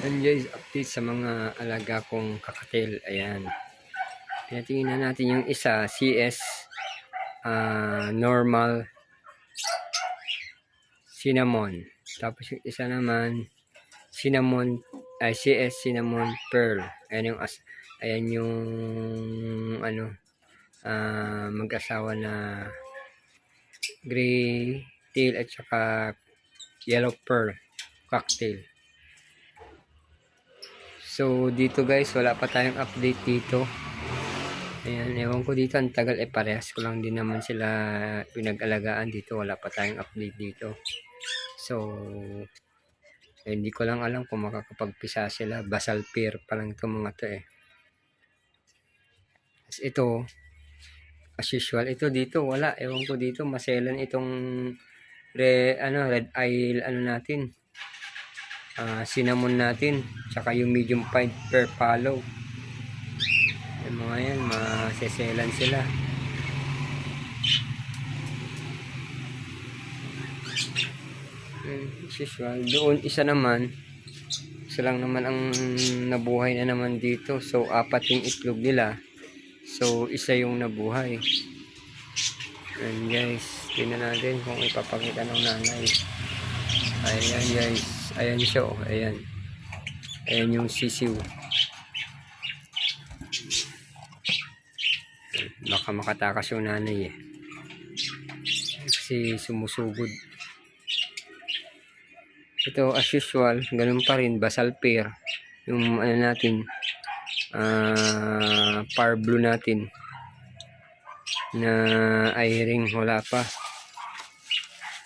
And guys, update sa mga alaga kong kakatil. Ayan. Tinatingnan natin yung isa, CS ah, normal cinnamon. Tapos yung isa naman, cinnamon, ay CS cinnamon pearl. Ayan yung, as, ayan yung, ano, ah, mag-asawa na gray tail at saka yellow pearl cocktail. So, dito guys, wala pa tayong update dito. Ayan, ewan ko dito, ang tagal eh, parehas ko lang din naman sila pinag-alagaan dito. Wala pa tayong update dito. So, eh, hindi ko lang alam kung makakapagpisa sila. Basal pear pa lang itong mga to eh. Ito, as usual, ito dito, wala. Ewan ko dito, maselan itong re, ano, red eye, ano natin, ah, cinnamon natin, tsaka yung medium pine per follow. Yung mga yan, maseselan sila. Mm, as usual. Doon, isa naman, isa lang naman ang nabuhay na naman dito. So, apat yung itlog nila. So, isa yung nabuhay. And guys, tingnan natin kung ipapakita ng nanay. Ayan guys. Ayan siya oh. Ayan. Ayan yung sisiw. Baka makatakas yung nanay eh. Kasi sumusugod. Ito as usual, ganun pa rin, basal pear. Yung ano natin, ah par blue natin na eye-ring wala pa.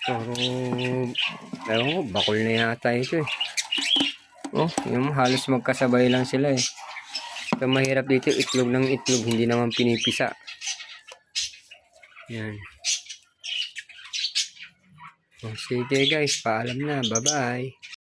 Pero, ewan ko, bakol na yata ito eh. Oh, yung halos magkasabay lang sila eh. Ito mahirap dito, itlog ng itlog, hindi naman pinipisa. Yan. Oh, sige guys, paalam na. Bye-bye.